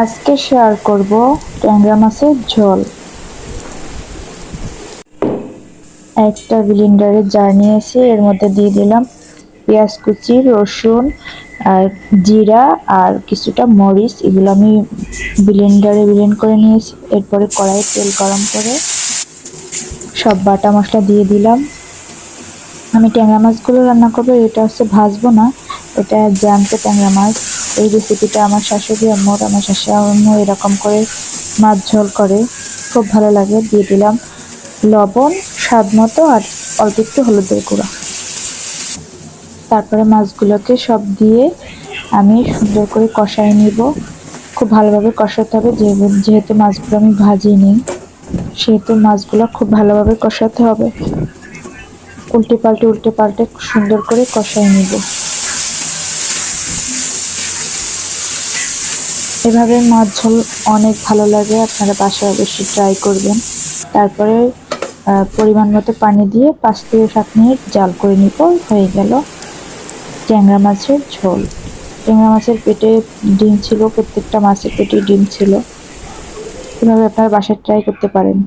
আজকে শেয়ার করব ট্যাংরা মাছের ঝোল। একটা ব্লেন্ডারে জার নিয়েছি, এর মধ্যে দিয়ে দিলাম পেঁয়াজ কুচি, রসুন, আর জিরা, আর কিছুটা মরিচ। এগুলো আমি ব্লেন্ডারে ব্লেন্ড করে নিয়েছি, এরপরে কড়াইয়ে তেল গরম করে সব বাটা মশলা দিয়ে দিলাম। আমি ট্যাংরা মাছগুলো রান্না করব, এটা হচ্ছে ভাজবো না। এটা জ্যান্ত ট্যাংরা মাছ এই রেসিপিটা আমার শাশুড়ি আম্মুর আমার শাশুড়ি আম্মু এরকম করে মাছ ঝোল করে। খুব ভালো লাগে, দিয়ে দিলাম লবণ, স্বাদ মতো আর অল্প একটু হলুদের গুঁড়া। তারপরে মাছগুলোকে সব দিয়ে আমি সুন্দর করে কষাই নিব। খুব ভালোভাবে কষাতে হবে, যেহেতু মাছগুলো আমি ভাজিনি, সেহেতু মাছগুলো খুব ভালোভাবে কষাতে হবে। উল্টে পাল্টে উল্টে পাল্টে সুন্দর করে কষাই নিব। এভাবে মাছ ঝোল অনেক ভালো লাগে, আপনারা বাসায় অবশ্যই ট্রাই করবেন। তারপরে পরিমাণ মতো পানি দিয়ে পাঁচ থেকে সাত মিনিট জাল করে নিব, হয়ে গেল ট্যাংরা মাছের ঝোল। ট্যাংরা মাছের পেটে ডিম ছিল, প্রত্যেকটা মাছের পেটে ডিম ছিল। এভাবে আপনারা বাসায় ট্রাই করতে পারেন।